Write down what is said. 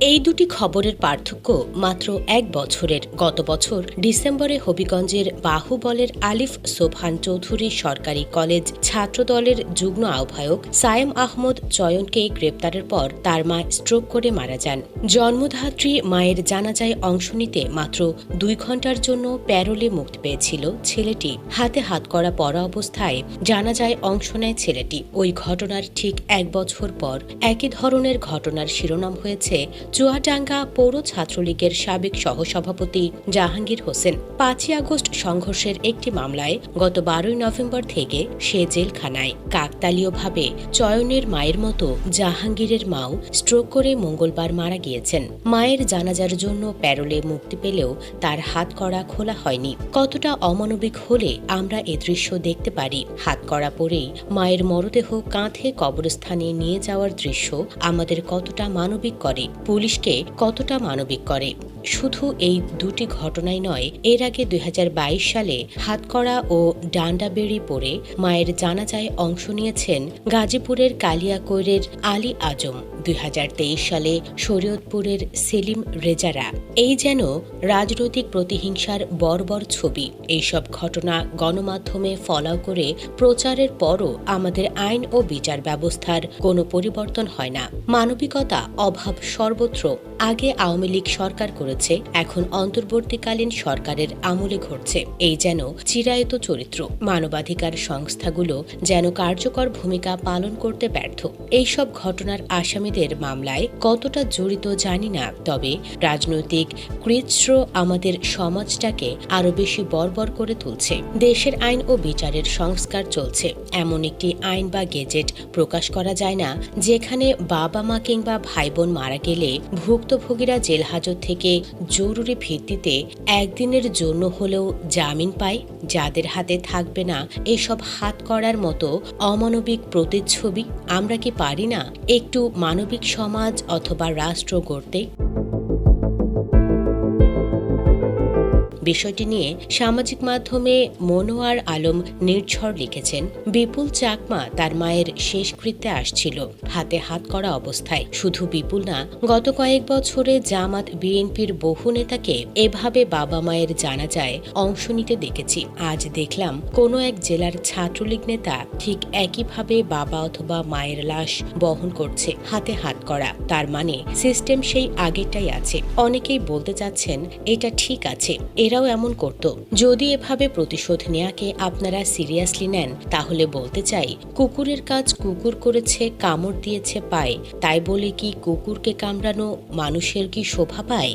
এই দুটি খবরের পার্থক্য মাত্র এক বছরের। গত বছর ডিসেম্বরে হবিগঞ্জের বাহুবলের আলিফ সোবহান চৌধুরী সরকারি কলেজ ছাত্রদলের যুগ্ম আহ্বায়ক সায়েম আহমদ চয়নকে গ্রেপ্তারের পর তার মা স্ট্রোক করে মারা যান। জন্মধাত্রী মায়ের জানাজায় অংশ নিতে মাত্র দুই ঘণ্টার জন্য প্যারোলে মুক্তি পেয়েছিল ছেলেটি। হাতে হাত করা পড়া অবস্থায় জানাজায় অংশ নেয় ছেলেটি। ওই ঘটনার ঠিক এক বছর পর একই ধরনের ঘটনার শিরোনাম হয়েছে চুয়াডাঙ্গা পৌর ছাত্রলীগের সাবেক সহসভাপতি জাহাঙ্গীর হোসেন পাঁচই আগস্ট সংঘর্ষের একটি মামলায় গত বারোই নভেম্বর থেকে সে জেলখানায় কাকতালীয়ভাবে চয়নের মায়ের মতো জাহাঙ্গীরের মাও স্ট্রোক করে মঙ্গলবার মারা গিয়েছেন। মায়ের জানাজার জন্য প্যারোলে মুক্তি পেলেও তার হাত করা খোলা হয়নি। কতটা অমানবিক হলে আমরা এ দৃশ্য দেখতে পারি? হাত করা পরেই মায়ের মরদেহ কাঁধে কবরস্থানে নিয়ে যাওয়ার দৃশ্য আমাদের কতটা মানবিক করে? পুলিশকে কতটা মানবিক করে? শুধু এই দুটি ঘটনাই নয়, এর আগে দুই সালে হাতকড়া ও ডান্ডা বেড়ি পরে মায়ের জানাজায় অংশ নিয়েছেন গাজীপুরের কালিয়াকৈরের আলী আজম। দুই হাজার তেইশ সালে শরীয়তপুরের সেলিম রেজারা। এই যেন রাজনৈতিক প্রতিহিংসার বর্বর ছবি। এইসব ঘটনা গণমাধ্যমে ফলাও করে প্রচারের পরও আমাদের আইন ও বিচার ব্যবস্থার কোনো পরিবর্তন হয় না। মানবিকতা অভাব সর্বত্র আগে আওয়ামী লীগ সরকার করেছে, এখন অন্তর্বর্তীকালীন সরকারের আমলে ঘটছে। এই যেন চিরায়ত চরিত্র, মানবাধিকার সংস্থাগুলো যেন কার্যকর ভূমিকা পালন করতে ব্যর্থ। এইসব ঘটনার আসামিদের মামলায় কতটা জড়িত জানি না, তবে রাজনৈতিক কৃচ্ছ্র আমাদের সমাজটাকে আরও বেশি বর্বর করে তুলছে। দেশের আইন ও বিচারের সংস্কার চলছে। এমন একটি আইন বা গেজেট প্রকাশ করা যায় না, যেখানে বাবা মা কিংবা ভাই বোন মারা গেলে ভুক্তভোগীরা জেলহাজত থেকে জরুরি ভিত্তিতে একদিনের জন্য হলেও জামিন পায়, যাদের হাতে থাকবে না। এসব হাত করার মতো অমানবিক প্রতিচ্ছবি আমরা কি পারি না? একটু মানবিক সমাজ অথবা রাষ্ট্র গড়তে। বিষয়টি নিয়ে সামাজিক মাধ্যমে মনোয়ার আলম নির্ঝর লিখেছেন, বিপুল চাকমা তার মায়ের শেষকৃত্যে আসছিল, হাতে হাত করা অবস্থায়। শুধু বিপুল না, গত কয়েক বছরে জামাত বিএনপির বহু নেতাকে এভাবে বাবা মায়ের জানাজায় অংশ নিতে দেখেছি। আজ দেখলাম কোনো এক জেলার ছাত্রলীগ নেতা ঠিক একইভাবে বাবা অথবা মায়ের লাশ বহন করছে, হাতে হাত করা। তার মানে সিস্টেম সেই আগেরটাই আছে। অনেকেই বলতে চাচ্ছেন, এটা ঠিক আছে। এরাও এমন করত। যদি এভাবে প্রতিশোধ নেয়াকে আপনারা সিরিয়াসলি নেন, তাহলে বলতে চাই, কুকুরের কাজ কুকুর করেছে, কামড় দিয়েছে পায়। তাই বলে কি কুকুরকে কামড়ানো মানুষের কি শোভা পায়?